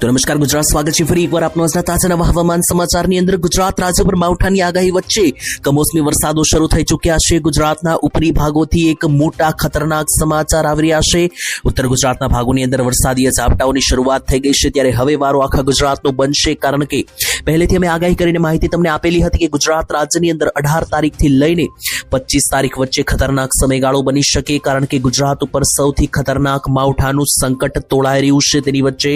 તો નમસ્કાર ગુજરાત, સ્વાગત છે ફરી એકવાર આપનો આજના તાજા હવામાન સમાચારની અંદર. ગુજરાત રાજ્ય માવઠાની આગાહી વચ્ચે કમોસમી વરસાદો શરૂ થઈ ચૂક્યા છે. ગુજરાતના ઉપરી ભાગોથી એક મોટા ખતરનાક સમાચાર આવી રહ્યા છે. ઉત્તર ગુજરાતના ભાગોની અંદર વરસાદીય ઝાપટાઓની શરૂઆત થઈ ગઈ છે. ત્યારે હવે વારો આખા ગુજરાતનો બનશે કારણ કે પહેલેથી અમે આગાહી કરીને માહિતી તમને આપેલી હતી કે ગુજરાત રાજ્યની અંદર અઢાર તારીખથી લઈને પચીસ તારીખ વચ્ચે ખતરનાક સમયગાળો બની શકે કારણ કે ગુજરાત ઉપર સૌથી ખતરનાક માવઠાનું સંકટ તોળાઈ રહ્યું છે. તેની વચ્ચે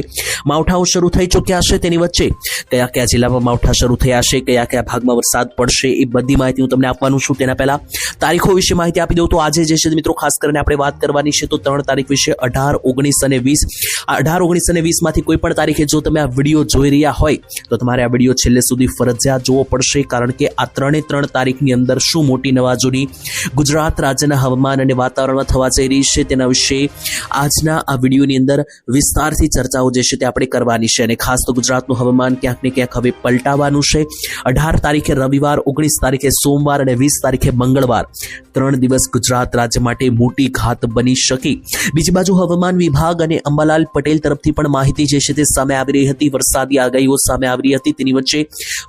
માવઠાઓ શરૂ થઈ ચૂક્યા છે તેની વચ્ચે. કયા કયા જિલ્લામાં માવઠા શરૂ થયા છે કયા કયા ભાગમાં વરસાદ પડશે, એ બધી માહિતી હું તમને આપવાનું છું. તેના પહેલા તારીખો વિશે માહિતી આપી દઉં તો આજે જે છે મિત્રો ખાસ કરીને આપણે વાત કરવાની છે તો ત્રણ તારીખ વિશે અઢાર, ઓગણીસ અને વીસ. અઢાર, ઓગણીસ અને વીસમાંથી કોઈ પણ તારીખે જો તમે આ વીડિયો જોઈ રહ્યા હોય, તો તમારે આ વીડિયો છેલ્લે સુધી ફરજિયાત જોવો પડશે કારણ કે આ ત્રણે ત્રણ તારીખની અંદર શું મોટી નવાજોની ગુજરાત રાજ્યના હવામાન અને વાતાવરણમાં થવા જઈ રહી છે તેના વિશે આજના આ વિડીયોની અંદર વિસ્તારથી ચર્ચાઓ જે છે તે આપણે કરવાની છે અને ખાસ તો ગુજરાતનું હવામાન ક્યાંક ને ક્યાંક હવે પલટાવાનું છે. અઢાર તારીખે રવિવાર, ઓગણીસ તારીખે સોમવાર અને વીસ તારીખે મંગળવાર. ત્રણ દિવસ ગુજરાત રાજ્ય માટે મોટી ઘાત બની શકે. બીજી બાજુ હવામાન વિભાગ અને અંબાલાલ પટેલ તરફથી પણ માહિતી જે છે તે સામે આવી રહી હતી. વરસાદી આગાહીઓ સામે આવી હતી. તેની વચ્ચે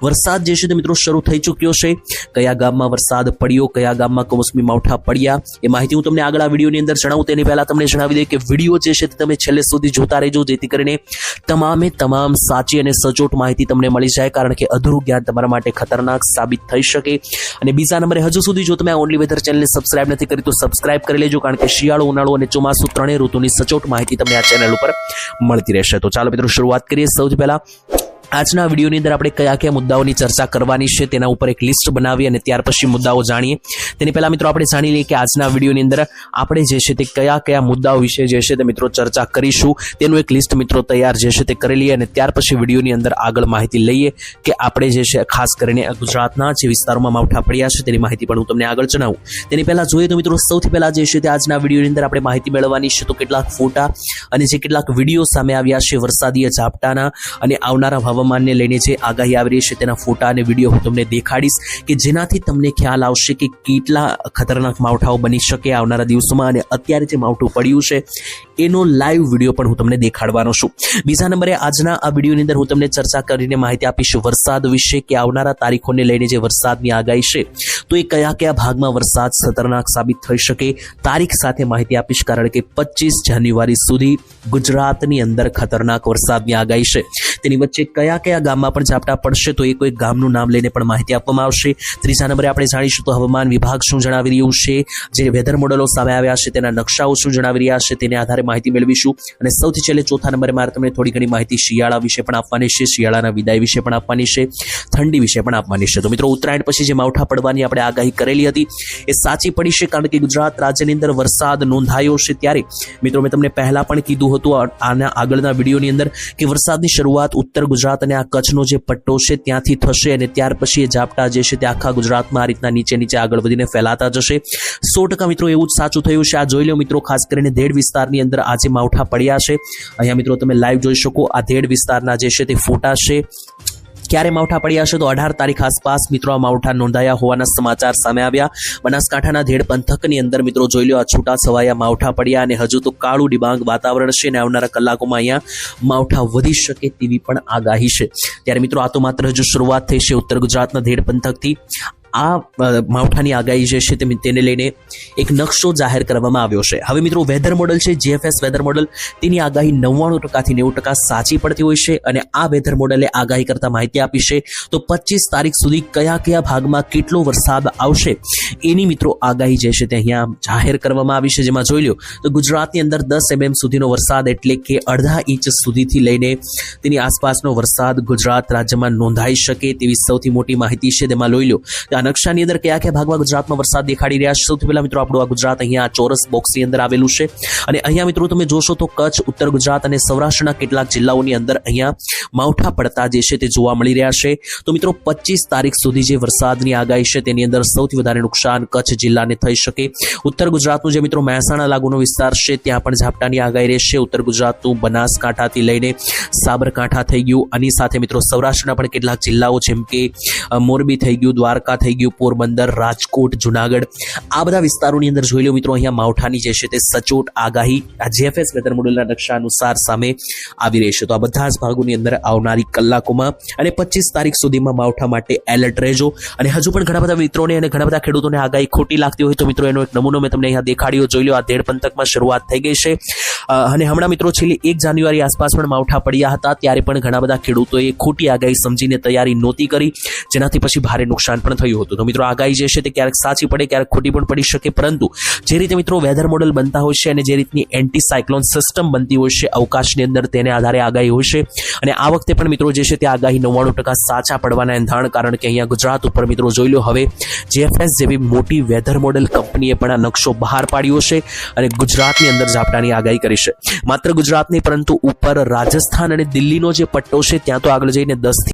વરસાદ જે છે તે મિત્રો શરૂ થઈ ચૂક્યો છે. કયા ગામમાં વરસાદ પડ્યો, કયા ગામમાં કમોસમી માવઠા પડ્યા, એ માહિતી હું તમને આગળ આ વિડીયોની અંદર જણાવું. તેની પહેલા તમને જણાવી દઈએ કે વીડિયો જે છે તે તમે છેલ્લે સુધી જોતા રહેજો. જેથી કરીને તમામે તમામ સાચી અને સચોટ માહિતી તમને મળી જાય, કારણ કે અધૂરું જ્ઞાન તમારા માટે ખતરનાક સાબિત થઈ શકે. અને બીજા નંબરે હજુ સુધી જો તમે આ ઓનલી વેધર ચેનલને સબસ્ક્રાઇબ નથી કરી, તો સબસ્ક્રાઇબ કરી લેજો, કારણ કે શિયાળો, ઉનાળો અને ચોમાસું ત્રણેય ઋતુની સચોટ માહિતી તમને આ ચેનલ ઉપર મળતી રહેશે. તો ચાલો મિત્રો, શરૂઆત કરીએ સૌથી પહેલા આજના વિડીયોની અંદર આપણે કયા કયા મુદ્દાઓની ચર્ચા કરવાની છે તેના ઉપર એક લિસ્ટ બનાવી અને ત્યાર પછી મુદ્દાઓ જાણીએ. તેની પહેલા મિત્રો આપણે જાણી લઈએ કે આજના વિડીયોની અંદર આપણે જે છે તે કયા કયા મુદ્દાઓ વિશે જે છે તે મિત્રો ચર્ચા કરીશું. તેનું એક લિસ્ટ મિત્રો તૈયાર જે છે તે કરી લઈએ અને ત્યાર પછી વિડીયોની અંદર આગળ માહિતી લઈએ કે આપણે જે છે ખાસ કરીને ગુજરાતના જે વિસ્તારોમાં માવઠા પડ્યા છે તેની માહિતી પણ હું તમને આગળ જણાવું. તેની પહેલા જોઈએ તો મિત્રો સૌથી પહેલાં જે છે તે આજના વિડીયોની અંદર આપણે માહિતી મેળવવાની છે તો કેટલાક ફોટા અને જે કેટલાક વીડિયો સામે આવ્યા છે વરસાદી ઝાપટાના અને આવનારા હવામાનને લઈને જે આગાહી આવી રહી છે, તેના ફોટા અને વીડિયો હું તમને દેખાડીશ કે જેનાથી તમને ખ્યાલ આવશે કે કેટલા ખતરનાક માવઠાઓ બની શકે આવનારા દિવસોમાં અને અત્યારે જે માવઠું પડ્યું છે, એનો લાઈવ વીડિયો પણ હું તમને દેખાડવાનો છું. બીજા નંબરે આજના આ વિડીયોની અંદર હું તમને ચર્ચા કરીને માહિતી આપીશ વરસાદ વિશે કે આવનારા તારીખોને લઈને જે વરસાદની આગાહી છે, તો એ કયા કયા ભાગમાં વરસાદ ખતરનાક સાબિત થઈ શકે, તારીખ સાથે માહિતી આપીશ કારણ કે પચીસ જાન્યુઆરી સુધી ગુજરાતની અંદર ખતરનાક વરસાદની આગાહી છે. તેની વચ્ચે કયા કયા કયા ગામમાં પણ ઝાપટા પડશે તો એ કોઈ ગામનું નામ લઈને પણ માહિતી આપવામાં આવશે. ત્રીજા નંબરે આપણે જાણીશું તો હવામાન વિભાગ શું જણાવી રહ્યું છે, જે વેધર મોડેલો સામે આવ્યા છે, તેના નકશાઓ શું જણાવી રહ્યા છે, તેને આધારે માહિતી મેળવીશું. અને સૌથી છેલ્લે ચોથા નંબરે મારે તમને થોડી ઘણી માહિતી શિયાળા વિશે પણ આપવાની છે, શિયાળાના વિદાય વિશે પણ આપવાની છે, ઠંડી વિશે પણ આપવાની છે. તો મિત્રો, ઉત્તરાયણ પછી જે માવઠા પડવાની આપણે આગાહી કરેલી હતી, એ સાચી પડી છે કારણ કે ગુજરાત રાજ્યની અંદર વરસાદ નોંધાયો છે ત્યારે. મિત્રો, મેં તમને પહેલા પણ કીધું હતું આના આગળના વિડીયોની અંદર કે વરસાદની શરૂઆત ઉત્તર ગુજરાત અને આ કચ્છનો જે પટ્ટો છે ત્યાંથી થશે અને ત્યાર પછી એ ઝાપટા જે છે તે આખા ગુજરાતમાં આ રીતના નીચે નીચે આગળ વધીને ફેલાતા જશે. સો ટકા મિત્રો એવું જ સાચું થયું છે. આ જોઈ લો મિત્રો, ખાસ કરીને ધેડ વિસ્તારની અંદર આજે માવઠા પડ્યા છે. અહીંયા મિત્રો તમે લાઈવ જોઈ શકો. આ ધેડ વિસ્તારના જે છે તે ફોટા છે. ક્યારે માવઠા પડ્યા છે તો અઢાર તારીખ આસપાસ મિત્રો આ માવઠા નોંધાયા હોવાના સમાચાર સામે આવ્યા. બનાસકાંઠાના ધેડ પંથકની અંદર મિત્રો જોઈ લો આ છૂટા છવાયા માવઠા પડ્યા અને હજુ તો કાળું ડિબાંગ વાતાવરણ છે અને આવનારા કલાકોમાં અહીંયા માવઠા વધી શકે તેવી પણ આગાહી છે. ત્યારે મિત્રો આ તો માત્ર હજુ શરૂઆત થઈ છે. ઉત્તર ગુજરાતના ધેડ પંથકથી આ માવઠાની આગાહી જે છે તેને લઈને એક નકશો જાહેર કરવામાં આવ્યો છે. હવે મિત્રો, વેધર મોડલ છે, જીએફએસ વેધર મોડલ, તેની આગાહી નવ્વાણું ટકાથી નેવું ટકા સાચી પડતી હોય છે અને આ વેધર મોડલે આગાહી કરતા માહિતી આપી છે. તો પચીસ તારીખ સુધી કયા કયા ભાગમાં કેટલો વરસાદ આવશે એની મિત્રો આગાહી જે છે તે અહીંયા જાહેર કરવામાં આવી છે. જેમાં જોઈ લો તો ગુજરાતની અંદર દસ એમએમ સુધીનો વરસાદ એટલે કે અડધા ઇંચ સુધીથી લઈને તેની આસપાસનો વરસાદ ગુજરાત રાજ્યમાં નોંધાઈ શકે તેવી સૌથી મોટી માહિતી છે. તેમાં લઈ લો નકશાની અંદર કયા કયા ભાગમાં ગુજરાતમાં વરસાદ દેખાડી રહ્યા છે? સૌથી પહેલા મિત્રો આપણું આ ગુજરાત અહીંયા ચોરસ બોક્સની અંદર આવેલું છે. અને અહીંયા મિત્રો તમે જોશો તો કચ્છ, ઉત્તર ગુજરાત અને સૌરાષ્ટ્રના કેટલાક જિલ્લાઓની અંદર અહીંયા માવઠા પડતા જે છે તે જોવા મળી રહ્યા છે. તો મિત્રો પચીસ તારીખ સુધી જે વરસાદની આગાહી છે તેની અંદર સૌથી વધારે નુકસાન કચ્છ જિલ્લાને થઈ શકે. ઉત્તર ગુજરાતનું જે મિત્રો મહેસાણા લાગુનો વિસ્તાર છે, ત્યાં પણ ઝાપટાની આગાહી રહેશે. ઉત્તર ગુજરાતનું બનાસકાંઠાથી લઈને સાબરકાંઠા થઈ ગયું. આની સાથે મિત્રો સૌરાષ્ટ્રના પણ કેટલાક જિલ્લાઓ જેમ કે મોરબી થઈ ગયું, દ્વારકા થઈ થઈ ગયું પોરબંદર, રાજકોટ, જુનાગઢ. આ બધા વિસ્તારોની અંદર જોઈ લો મિત્રો, અહીંયા માવઠાની જે છે તે સચોટ આગાહી આ જેએફએસ વેધર મોડેલના નકશા અનુસાર સામે આવી રહી છે. તો આ બધા જ ભાગોની અંદર આવનારી કલાકોમાં અને પચીસ તારીખ સુધીમાં માવઠા માટે એલર્ટ રહેજો. અને હજુ પણ ઘણા બધા મિત્રોને અને ઘણા બધા ખેડૂતોને આગાહી ખોટી લાગતી હોય તો મિત્રો, એનો એક નમૂનો મેં તમને અહીંયા દેખાડ્યો. જોઈ લો આ ધેડ પંથકમાં શરૂઆત થઈ ગઈ છે. અને હમણાં મિત્રો, છેલ્લી એક જાન્યુઆરી આસપાસ પણ માવઠા પડ્યા હતા. ત્યારે પણ ઘણા બધા ખેડૂતોએ ખોટી આગાહી સમજીને તૈયારી નહોતી કરી. જેનાથી પછી ભારે નુકસાન પણ થયું તો મિત્રો આગાહી જે છે તે ક્યારેક સાચી પડે, ક્યારેક ખોટી પણ પડી શકે. પરંતુ જે રીતે મિત્રો વેધર મોડેલ બનતા હોય છે અને જે રીતની એન્ટી સાયક્લોન સિસ્ટમ બનતી હોય છે અવકાશની અંદર તેને આધારે આગાહી હોય છે. અને આ વખતે પણ મિત્રો જે છે તે આગાહી નવ્વાણું ટકા સાચા પડવાના એંધાણ કારણ કે અહીંયા ગુજરાત ઉપર મિત્રો જોઈ લો હવે જેએફએસ જેવી મોટી વેધર મોડેલ કંપનીએ પણ આ નકશો બહાર પાડ્યો છે અને ગુજરાતની અંદર ઝાપટાની આગાહી કરી છે. માત્ર ગુજરાત નહીં, પરંતુ ઉપર રાજસ્થાન અને દિલ્હીનો જે પટ્ટો છે, ત્યાં તો આગળ જઈને દસથી